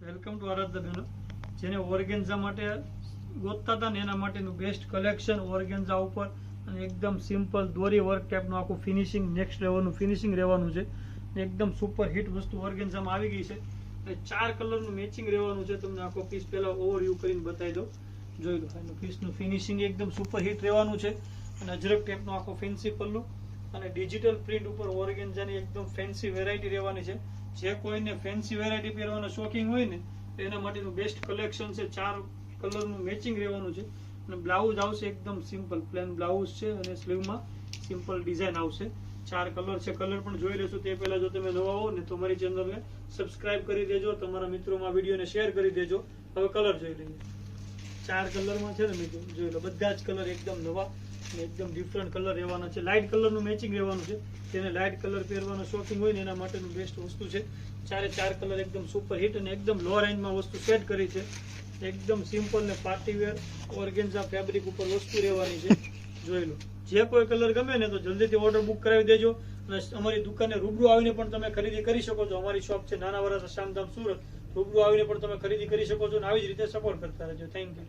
Welcome to આરાધના બહેનો જેને organza માટે ગોતતા હતા ને એના માટેનું બેસ્ટ કલેક્શન ઓર્ગેન્ઝા ઉપર. અને એકદમ સિમ્પલ દોરી વર્ક ટાઈપનું આખું ફિનિશિંગ નેક્સ્ટ લેવલનું ફિનિશિંગ રહેવાનું છે. એકદમ સુપર હિટ વસ્તુ ઓર્ગેન્ઝામાં આવી ગઈ છે. અને ચાર કલરનું મેચિંગ રહેવાનું છે. તમને આખો પીસ પહેલાં ઓવરવ્યૂ કરીને બતાવી દો જોઈ લો એનું પીસનું ફિનિશિંગ એકદમ સુપર હિટ રહેવાનું છે. અને અજરક ટાઈપનું આખો ફેન્સી પલ્લું અને ડિજિટલ પ્રિન્ટ ઉપર ઓર્ગેન્ઝાની એકદમ ફેન્સી વેરાયટી રહેવાની છે. જે કોઈને ફેન્સી વેરાયટી પહેરવાનો શોખીન હોય ને એના માટેનું બેસ્ટ કલેક્શન છે. ચાર કલરનું મેચિંગ રહેવાનું છે. અને બ્લાઉઝ આવશે એકદમ સિમ્પલ પ્લેન બ્લાઉઝ છે અને સ્લીવમાં સિમ્પલ ડિઝાઇન આવશે. ચાર કલર છે. કલર પણ જોઈ લેશો તે પહેલાં જો તમે નવા હો ને, તો મારી ચેનલને સબસ્ક્રાઇબ કરી દેજો. તમારા મિત્રોમાં વિડીયોને શેર કરી દેજો. હવે કલર જોઈ લઈએ. ચાર કલરમાં છે ને મિત્રો, જોઈ લો, બધા જ કલર એકદમ નવા. એકદમ ડિફરન્ટ કલર રહેવાનો છે. લાઇટ કલરનું મેચિંગ રહેવાનું છે. તેને લાઇટ કલર પહેરવાનો શોખીંગ હોય ને એના માટેનું બેસ્ટ વસ્તુ છે. ચારે ચાર કલર એકદમ સુપર હિટ અને એકદમ લો રેન્જમાં વસ્તુ સેટ કરી છે. એકદમ સિમ્પલ ને પાર્ટી વેર ઓર્ગેન્ઝા ફેબ્રિક ઉપર વસ્તુ રહેવાની છે. જોઈ લો. જે કોઈ કલર ગમે ને તો જલ્દીથી ઓર્ડર બુક કરાવી દેજો. અને અમારી દુકાને રૂબરૂ આવીને પણ તમે ખરીદી કરી શકો છો. અમારી શોપ છે નાના વરાસા શામધામ સુરત. રૂબરૂ આવીને પણ તમે ખરીદી કરી શકો છો અને આવી જ રીતે સપોર્ટ કરતા રહેજો. Thank you